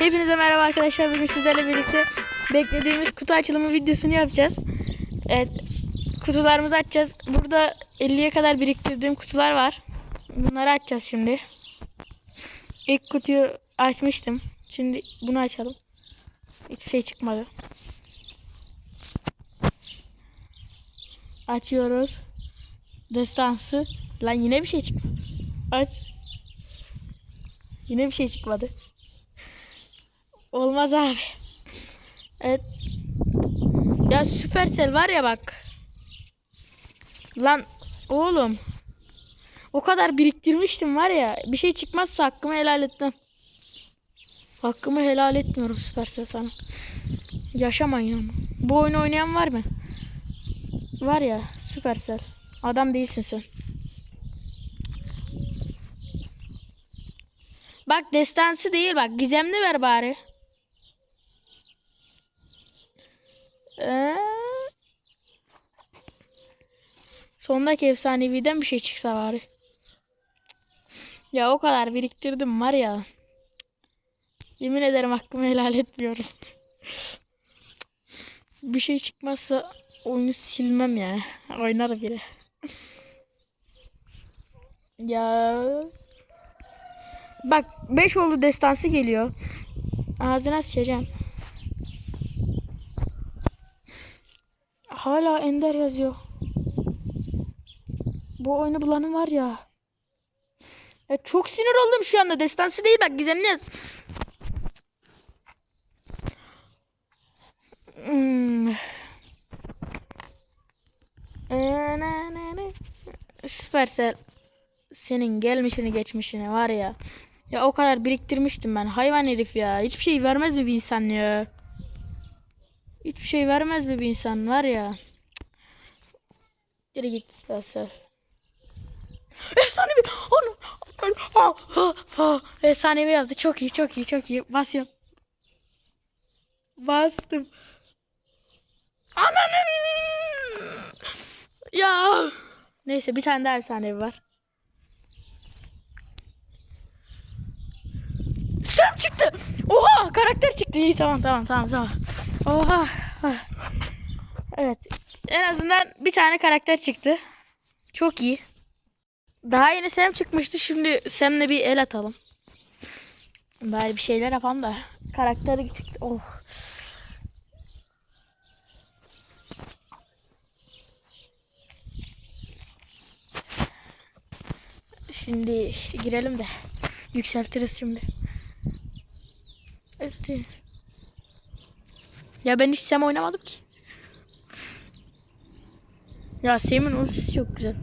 Hepinize merhaba arkadaşlar. Bugün sizlerle birlikte beklediğimiz kutu açılımı videosunu yapacağız. Evet. Kutularımızı açacağız. Burada 50'ye kadar biriktirdiğim kutular var. Bunları açacağız şimdi. İlk kutuyu açmıştım. Şimdi bunu açalım. Hiçbir şey çıkmadı. Açıyoruz. Destansı. Lan yine bir şey çıkmadı. Aç. Yine bir şey çıkmadı. Olmaz abi. Evet. Ya Supercell var ya bak. Lan oğlum. O kadar biriktirmiştim var ya. Bir şey çıkmazsa hakkımı helal etmem. Hakkımı helal etmiyorum Supercell sana. Yaşamayın ama. Bu oyunu oynayan var mı? Var ya Supercell. Adam değilsin sen. Bak destansı değil bak. Gizemli ver bari. Ee, sondaki efsaneviden bir şey çıksa bari. Ya o kadar biriktirdim var ya. Yemin ederim hakkımı helal etmiyorum. bir şey çıkmazsa oyunu silmem ya. Oynar bile. ya. Bak 5 oldu destansı geliyor. Ağzına sıçacağım. Hala Ender yazıyor. Bu oyunu bulanın var ya. ya. Çok sinir oldum şu anda. Destansı değil bak gizemli yaz. Hmm. Ne. Süpersel. Senin gelmişini geçmişini var ya. Ya o kadar biriktirmiştim ben. Hayvan herif ya. Hiçbir şey vermez mi bir insan ya? Hiçbir şey vermez mi bir insan var ya? Geri git Süpersel. Efsanevi. Onu. Efsanevi yazdı. Çok iyi, çok iyi, çok iyi. Basıyorum. Bastım. Ananın. Ya. Neyse bir tane daha efsanevi var. Sam çıktı. Oha karakter çıktı. İyi tamam tamam tamam tamam. Oha. Evet. En azından bir tane karakter çıktı. Çok iyi. Daha yeni Sam çıkmıştı. Şimdi Sam'le bir el atalım. Bari bir şeyler yapalım da. Karakteri çıktı. Oh. Şimdi girelim de yükseltiriz şimdi. Evet. Ya ben hiç Sam oynamadım ki. Ya Sam'in ultisi çok güzel.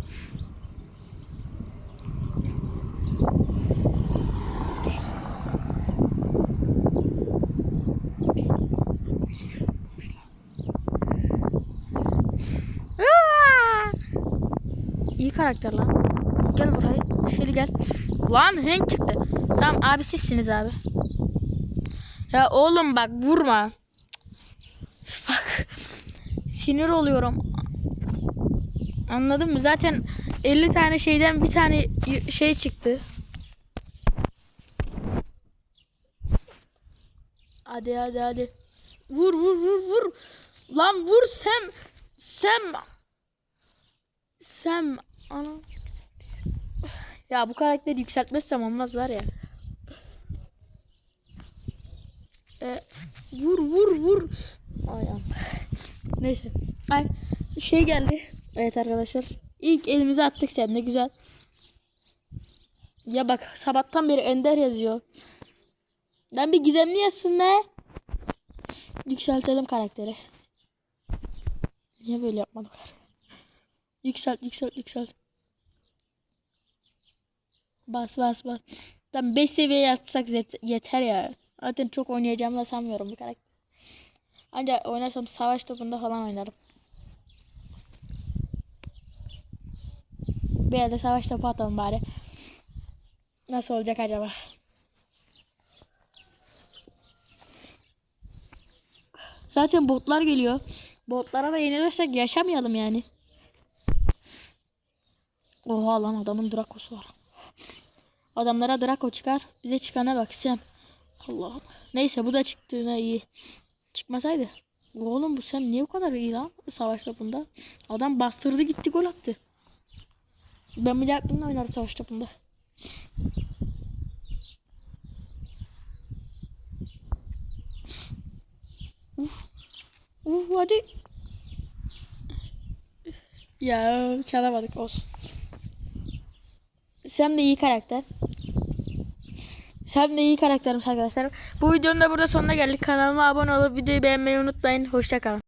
İyi karakter lan. Gel buraya. Şöyle gel. Lan Hank çıktı. Tamam abi sizsiniz abi. Ya oğlum bak vurma. Bak. Sinir oluyorum. Anladın mı? Zaten 50 tane şeyden bir tane şey çıktı. Hadi hadi hadi. Vur vur vur vur. Lan vur Sem. Sem. Sem. Ana. Ya bu karakteri yükseltmezsem olmaz var ya. E, vur vur vur. Ay am. Neyse. Ay şey geldi. Evet arkadaşlar. İlk elimize attık sen ne güzel. Ya bak sabahtan beri Ender yazıyor. Ben bir gizemli yazsın ne? Yükseltelim karakteri. Niye böyle yapmadık? Yükselt yükselt yükselt. Bas bas bas. Tam 5 seviye yapsak yeter ya. Zaten çok oynayacağımı da sanmıyorum bu karakter. Ancak oynarsam savaş topunda falan oynarım. Bir yerde savaş topu atalım bari. Nasıl olacak acaba? Zaten botlar geliyor. Botlara da yenilirsek yaşamayalım yani. Oha lan adamın Draco'su var. Adamlara Draco çıkar. Bize çıkana bak Sam. Allah'ım. Neyse bu da çıktığına iyi. Çıkmasaydı. Oğlum bu sen niye bu kadar iyi lan savaş topunda? Adam bastırdı gitti gol attı. Ben bir de aklımda oynarım savaş topunda. Uf. Uf hadi. Ya çalamadık olsun. Sam de iyi karakter. Sam de iyi karaktermiş arkadaşlar. Bu videonun da burada sonuna geldik. Kanalıma abone olup videoyu beğenmeyi unutmayın. Hoşçakalın.